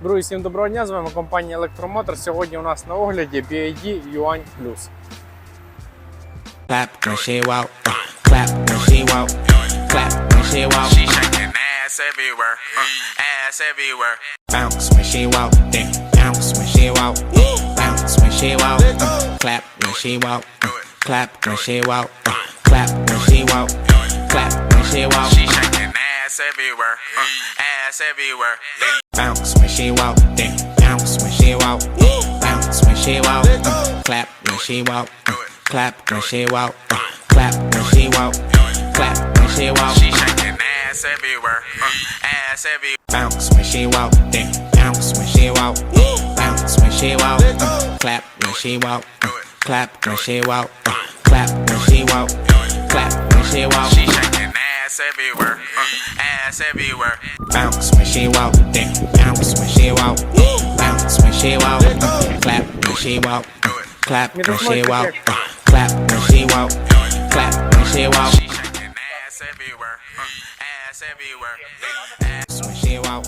Друзі, всім доброго дня! З вами компанія Електромотор. Сьогодні у нас на огляді BID Yuan Plus. Clap when she walk. uh, Clap when she walk. Clap when she walk. She shaking ass everywhere, uh, ass everywhere. Bounce when she walk. Then bounce when she walk. Bounce when she walk. uh, Clap when she walk. uh, Clap when she walk. uh, Clap when she walk. Clap when she walk. She shaking ass everywhere, uh, ass everywhere. Bounce when she walk. Then bounce when she walk. Bounce when she walk. uh, Clap when she walk. uh, Clap when she walk. uh, Clap when she walk. Clap when she walk. Ass everywhere, uh, ass everywhere. Bounce when she walk, then bounce when she walk, bounce when she walk, uh, clap when she walk, uh, clap when she walk, uh, clap when she walk, clap when she walk. She shaking ass everywhere, uh, ass everywhere. Uh, uh, uh, ass everywhere, uh, ass everywhere. Bounce when she walk,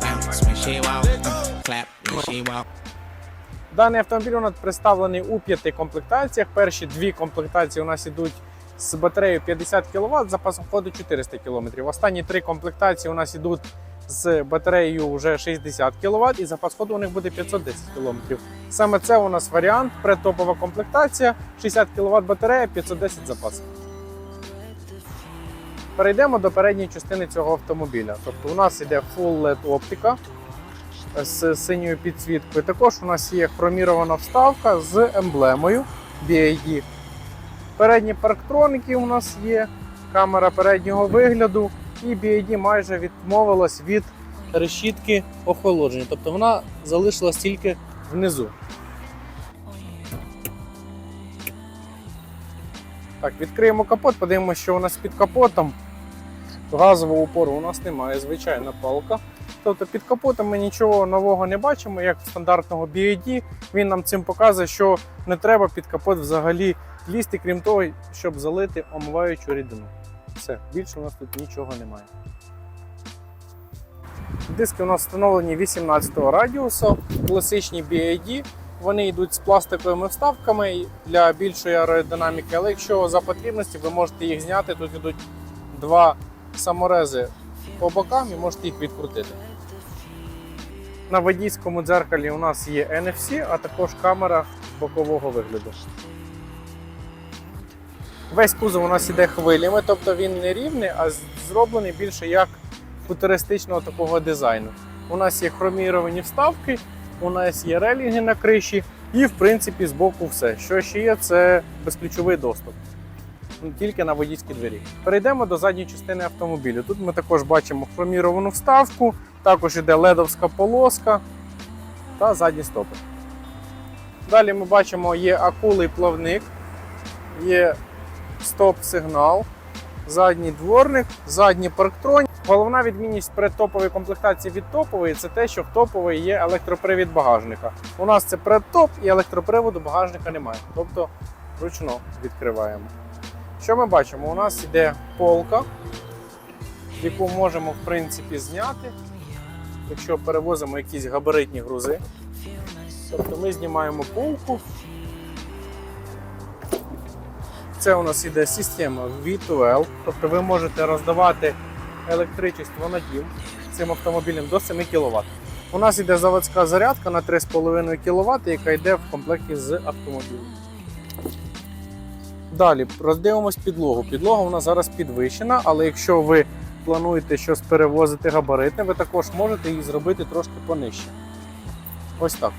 bounce when she walk, uh, clap when she walk. Даний автомобіль у нас представлений у п'яти комплектаціях. Перші дві комплектації у нас ідуть з батареєю 50 кВт, запасом ходу 400 км. Останні три комплектації у нас ідуть з батареєю вже 60 кВт і запас ходу у них буде 510 км. Саме це у нас варіант, предтопова комплектація, 60 кВт батарея, 510 запас. Перейдемо до передньої частини цього автомобіля. Тобто у нас іде Full LED оптика з синьою підсвіткою. Також у нас є хромірована вставка з емблемою BID. Передні парктроники у нас є, камера переднього вигляду, і BID майже відмовилась від решітки охолодження. Тобто вона залишилась тільки внизу. Так, відкриємо капот, подивимося, що у нас під капотом. Газового упору у нас немає, звичайна палка. Тобто під капотом ми нічого нового не бачимо, як в стандартного BID. Він нам цим показує, що не треба під капот взагалі лізти, крім того, щоб залити омиваючу рідину. Все, більше у нас тут нічого немає. Диски у нас встановлені 18-го радіусу, класичні BID. Вони йдуть з пластиковими вставками для більшої аеродинаміки, але якщо за потрібності, ви можете їх зняти. Тут йдуть два саморези по бокам і можете їх відкрутити. На водійському дзеркалі у нас є NFC, а також камера бокового вигляду. Весь кузов у нас іде хвилями, тобто він не рівний, а зроблений більше як футуристичного такого дизайну. У нас є хроміровані вставки, у нас є релінги на криші, і в принципі збоку все. Що ще є, це безключовий доступ. Ну, Тільки на водійські двері. Перейдемо до задньої частини автомобілю. Тут ми також бачимо хроміровану вставку, також іде ледовська полоска та задні стопи. Далі ми бачимо, є акулий плавник, є стоп-сигнал, задній дворник, задній парктронік. Головна відмінність предтопової комплектації від топової це те, що в топової є електропривід багажника. У нас це предтоп і електроприводу багажника немає. Тобто ручно відкриваємо. Що ми бачимо? У нас йде полка, яку можемо в принципі зняти, якщо перевозимо якісь габаритні грузи. Тобто ми знімаємо полку. Це у нас іде система V2L, тобто ви можете роздавати електричество на дім цим автомобілем до 7 кВт. У нас іде заводська зарядка на 3,5 кВт, яка йде в комплекті з автомобілем. Далі роздивимось підлогу. Підлога у нас зараз підвищена, але якщо ви плануєте щось перевозити габаритне, ви також можете її зробити трошки понижче. Ось так.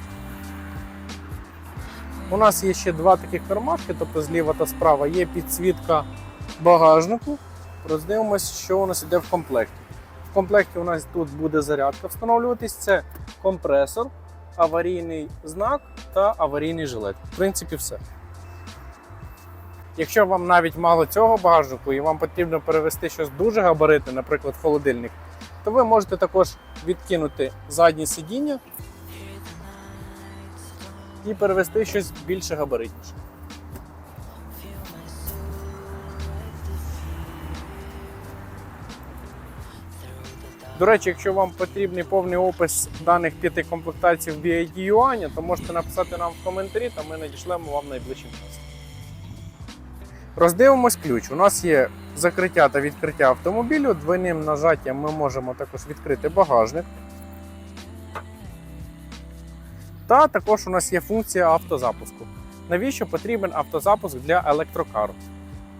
У нас є ще два таких кармашки, тобто зліва та справа є підсвітка багажнику. Роздивимось, що у нас іде в комплекті. В комплекті у нас тут буде зарядка встановлюватись. Це компресор, аварійний знак та аварійний жилет. В принципі, все. Якщо вам навіть мало цього багажнику і вам потрібно перевести щось дуже габаритне, наприклад, холодильник, то ви можете також відкинути заднє сидіння і перевести щось більше габаритніше. До речі, якщо вам потрібний повний опис даних п'яти комплектацій в BID Юані, то можете написати нам в коментарі, та ми надішлемо вам найближчим часом. Роздивимось ключ. У нас є закриття та відкриття автомобілю. Двойним нажаттям ми можемо також відкрити багажник. Та також у нас є функція автозапуску. Навіщо потрібен автозапуск для електрокару?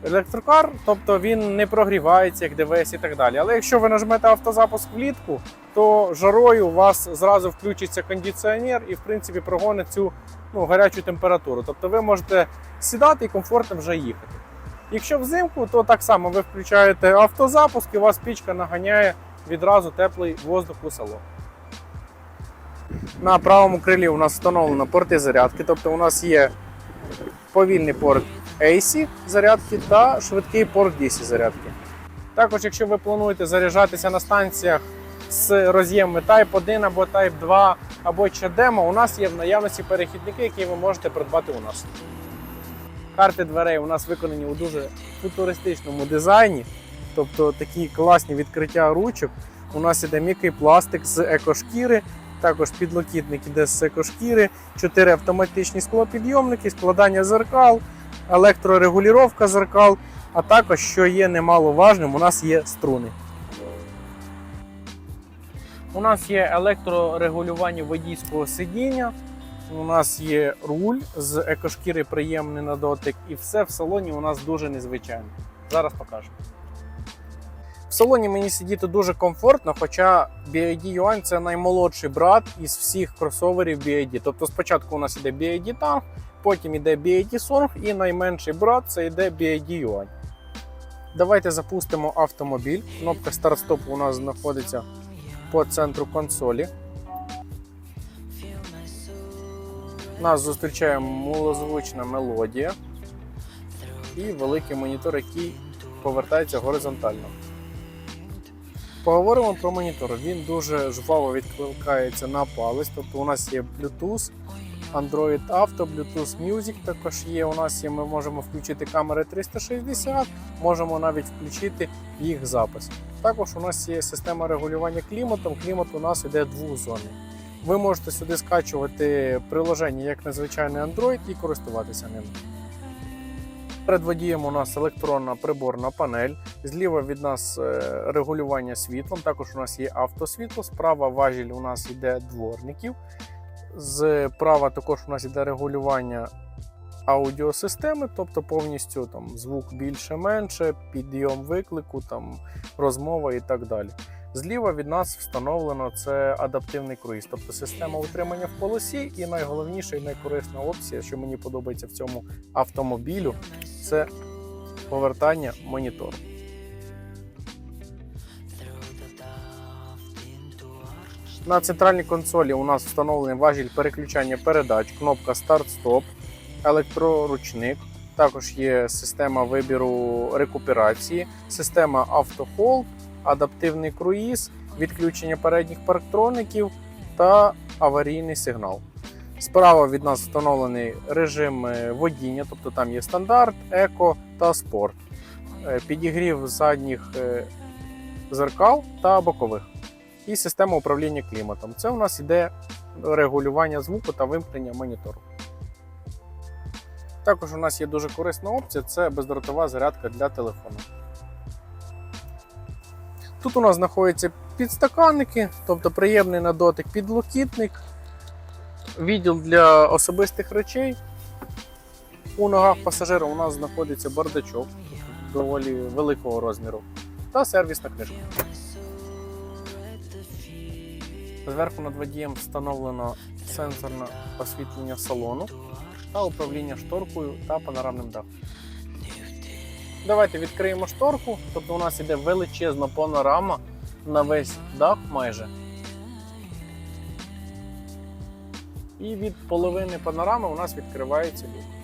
Електрокар, тобто він не прогрівається, як ДВС і так далі. Але якщо ви нажмете автозапуск влітку, то жарою у вас зразу включиться кондиціонер і, в принципі, прогонить цю ну, гарячу температуру. Тобто ви можете сідати і комфортно вже їхати. Якщо взимку, то так само ви включаєте автозапуск і у вас пічка наганяє відразу теплий воздух у салон. На правому крилі у нас встановлено порти зарядки, тобто у нас є повільний порт AC зарядки та швидкий порт DC зарядки. Також, якщо ви плануєте заряджатися на станціях з роз'ємами Type 1 або Type 2 або HDMI, у нас є в наявності перехідники, які ви можете придбати у нас. Карти дверей у нас виконані у дуже футуристичному дизайні, тобто такі класні відкриття ручок. У нас іде м'який пластик з екошкіри, також підлокітник іде з екошкіри, 4 автоматичні склопідйомники, складання зеркал, електрорегулювання зеркал, а також, що є немаловажним, у нас є струни. У нас є електрорегулювання водійського сидіння. У нас є руль з екошкіри приємний на дотик, і все в салоні у нас дуже незвичайне. Зараз покажу. Салоні мені сидіти дуже комфортно, хоча BID Yuan це наймолодший брат із всіх кросоверів BID. Тобто спочатку у нас іде BID Tank, потім іде BID Song і найменший брат це йде BID Yuan. Давайте запустимо автомобіль. Кнопка старт-стоп у нас знаходиться по центру консолі. Нас зустрічає милозвучна мелодія і великий монітор, який повертається горизонтально. Поговоримо про монітор. Він дуже жваво відкликається на палець. Тобто у нас є Bluetooth, Android Auto, Bluetooth Music також є. У нас є, ми можемо включити камери 360, можемо навіть включити їх запис. Також у нас є система регулювання кліматом. Клімат у нас іде двозонний. Ви можете сюди скачувати приложення як незвичайний Android і користуватися ним. Перед водієм у нас електронна приборна панель. Зліва від нас е, регулювання світлом. Також у нас є автосвітло. Справа важіль у нас йде дворників. Зправа також у нас йде регулювання аудіосистеми, тобто повністю там звук більше-менше, підйом виклику, там розмова і так далі. Зліва від нас встановлено це адаптивний круїз, тобто система утримання в полосі, і найголовніша і найкорисна опція, що мені подобається в цьому автомобілю, це повертання монітору. На центральній консолі у нас встановлений важіль переключання передач, кнопка старт-стоп, електроручник. Також є система вибіру рекуперації, система автохолд, адаптивний круїз, відключення передніх парктроників та аварійний сигнал. Справа від нас встановлений режим е, водіння, тобто там є стандарт, еко та спорт. Е, Підігрів задніх е, зеркал та бокових. І система управління кліматом. Це у нас іде регулювання звуку та вимкнення монітору. Також у нас є дуже корисна опція це бездротова зарядка для телефону. Тут у нас знаходяться підстаканники, тобто приємний на дотик підлокітник, відділ для особистих речей. У ногах пасажира у нас знаходиться бардачок доволі великого розміру та сервісна книжка. Зверху над водієм встановлено сенсорне освітлення салону та управління шторкою та панорамним дахом. Давайте відкриємо шторку, тобто у нас іде величезна панорама на весь дах майже. І від половини панорами у нас відкривається люк.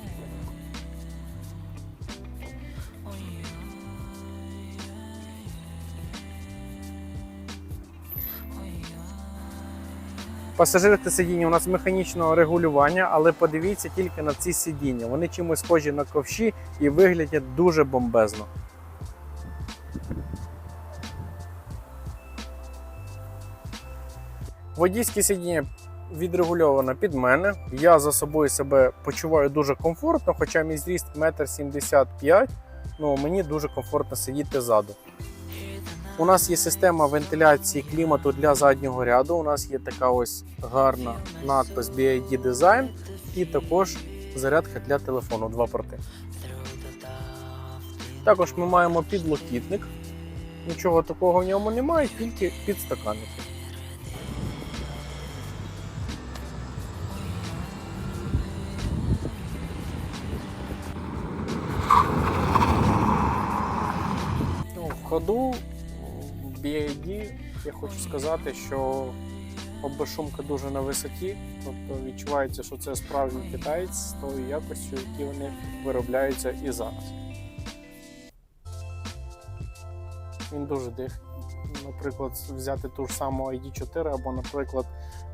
Пасажирське сидіння у нас механічного регулювання, але подивіться тільки на ці сидіння. Вони чимось схожі на ковші і виглядять дуже бомбезно. Водійське сидіння відрегульовано під мене. Я за собою себе почуваю дуже комфортно, хоча мій зріст 1,75 м, ну мені дуже комфортно сидіти ззаду. У нас є система вентиляції клімату для заднього ряду. У нас є така ось гарна надпис BID Design і також зарядка для телефону, два порти. Також ми маємо підлокітник. Нічого такого в ньому немає, тільки підстаканники. Ну, ходу BID я хочу сказати, що обешумка дуже на висоті, тобто відчувається, що це справжній китаєць з тою якостю, які вони виробляються і зараз. Він дуже дихає. Наприклад, взяти ту ж саму ID4 або, наприклад,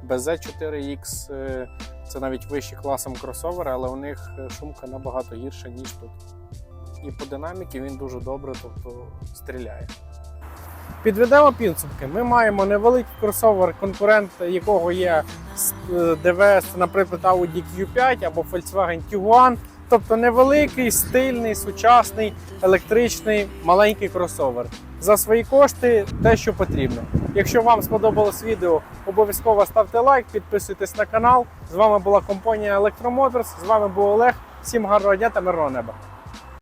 BZ4X, е, це навіть вищі класом кросовери, але у них е, шумка набагато гірша, ніж тут. І по динаміки він дуже добре тобто, стріляє. Підведемо підсумки. Ми маємо невеликий кросовер, конкурент якого є е, ДВС, наприклад, Audi Q5 або Volkswagen Tiguan. Тобто невеликий, стильний, сучасний, електричний, маленький кросовер. За свої кошти те, що потрібно. Якщо вам сподобалось відео, обов'язково ставте лайк, підписуйтесь на канал. З вами була компанія Motors, З вами був Олег. Всім гарного дня та мирного неба.